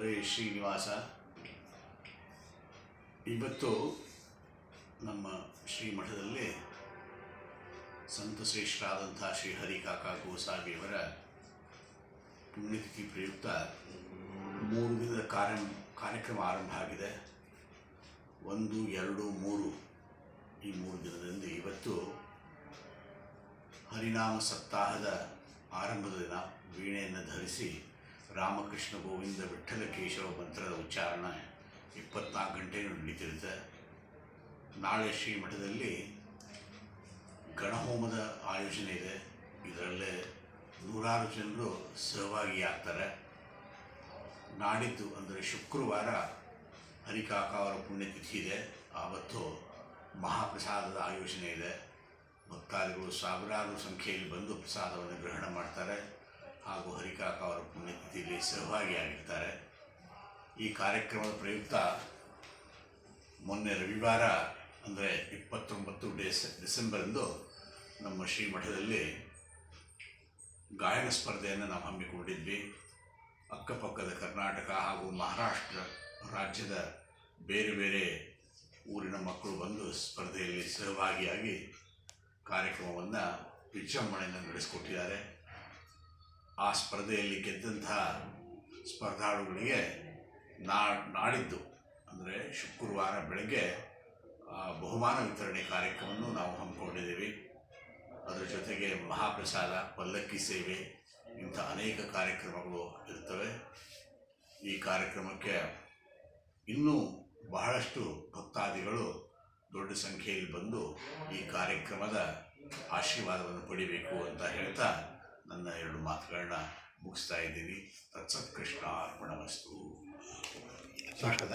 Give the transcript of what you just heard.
ಮದುವೆ ಶ್ರೀನಿವಾಸ. ಇವತ್ತು ನಮ್ಮ ಶ್ರೀಮಠದಲ್ಲಿ ಸಂತ ಶ್ರೇಷ್ಠರಾದಂಥ ಶ್ರೀ ಹರಿಕಾಕ ಗೋಸಾಗಿಯವರ ಪುಣ್ಯತಿಥಿ ಪ್ರಯುಕ್ತ ಮೂರು ದಿನದ ಕಾರ್ಯ, ಕಾರ್ಯಕ್ರಮ ಆರಂಭ ಆಗಿದೆ. ಒಂದು, ಎರಡು, ಮೂರು ಈ ಮೂರು ದಿನದಿಂದ ಇವತ್ತು ಹರಿನಾಮ ಸಪ್ತಾಹದ ಆರಂಭದ ದಿನ, ವೀಣೆಯನ್ನು ಧರಿಸಿ ರಾಮಕೃಷ್ಣ ಗೋವಿಂದ ವಿಠಲ ಕೇಶವ ಮಂತ್ರದ ಉಚ್ಚಾರಣೆ ಇಪ್ಪತ್ನಾಲ್ಕು ಗಂಟೆನೂ ನಡೀತಿರುತ್ತೆ. ನಾಳೆ ಶ್ರೀ ಮಠದಲ್ಲಿ ಗಣಹೋಮದ ಆಯೋಜನೆ ಇದೆ. ಇದರಲ್ಲೇ ನೂರಾರು ಜನರು ಸಹಭಾಗಿಯಾಗ್ತಾರೆ. ನಾಡಿದ್ದು ಅಂದರೆ ಶುಕ್ರವಾರ ಹರಿಕಾಕ ಅವರ ಪುಣ್ಯತಿಥಿ ಇದೆ. ಆವತ್ತು ಮಹಾಪ್ರಸಾದದ ಆಯೋಜನೆ ಇದೆ. ಭಕ್ತಾದಿಗಳು ಸಾವಿರಾರು ಸಂಖ್ಯೆಯಲ್ಲಿ ಬಂದು ಪ್ರಸಾದವನ್ನು ಗ್ರಹಣ ಮಾಡ್ತಾರೆ. ಸಹಭಾಗಿಯಾಗಿರ್ತಾರೆ ಈ ಕಾರ್ಯಕ್ರಮದ ಪ್ರಯುಕ್ತ ಮೊನ್ನೆ ರವಿವಾರ, ಅಂದರೆ ಇಪ್ಪತ್ತೊಂಬತ್ತು ಡಿಸ್, ಡಿಸೆಂಬರಂದು ನಮ್ಮ ಶ್ರೀಮಠದಲ್ಲಿ ಗಾಯನ ಸ್ಪರ್ಧೆಯನ್ನು ನಾವು ಹಮ್ಮಿಕೊಂಡಿದ್ವಿ. ಅಕ್ಕಪಕ್ಕದ ಕರ್ನಾಟಕ ಹಾಗೂ ಮಹಾರಾಷ್ಟ್ರ ರಾಜ್ಯದ ಬೇರೆ ಬೇರೆ ಊರಿನ ಮಕ್ಕಳು ಬಂದು ಸ್ಪರ್ಧೆಯಲ್ಲಿ ಸಹಭಾಗಿಯಾಗಿ ಕಾರ್ಯಕ್ರಮವನ್ನು ವಿಜೃಂಭಣೆಯನ್ನು ನಡೆಸಿಕೊಟ್ಟಿದ್ದಾರೆ. ಆ ಸ್ಪರ್ಧೆಯಲ್ಲಿ ಗೆದ್ದಂತಹ ಸ್ಪರ್ಧಾಳುಗಳಿಗೆ ನಾಡಿದ್ದು ಅಂದರೆ ಶುಕ್ರವಾರ ಬೆಳಗ್ಗೆ ಬಹುಮಾನ ವಿತರಣೆ ಕಾರ್ಯಕ್ರಮವನ್ನು ನಾವು ಹಮ್ಮಿಕೊಂಡಿದ್ದೀವಿ. ಅದರ ಜೊತೆಗೆ ಮಹಾಪ್ರಸಾದ, ಪಲ್ಲಕ್ಕಿ ಸೇವೆ, ಇಂಥ ಅನೇಕ ಕಾರ್ಯಕ್ರಮಗಳು ಇರ್ತವೆ. ಈ ಕಾರ್ಯಕ್ರಮಕ್ಕೆ ಇನ್ನೂ ಬಹಳಷ್ಟು ಭಕ್ತಾದಿಗಳು ದೊಡ್ಡ ಸಂಖ್ಯೆಯಲ್ಲಿ ಬಂದು ಈ ಕಾರ್ಯಕ್ರಮದ ಆಶೀರ್ವಾದವನ್ನು ಪಡಿಬೇಕು ಅಂತ ಹೇಳ್ತಾ ಮಾತುಗಳನ್ನ ಮುಗಿಸ್ತಾ ಇದ್ದೀನಿ. ತತ್ಸತ್ ಕೃಷ್ಣ ಅರ್ಪಣ ವಸ್ತು ಸಾಕದ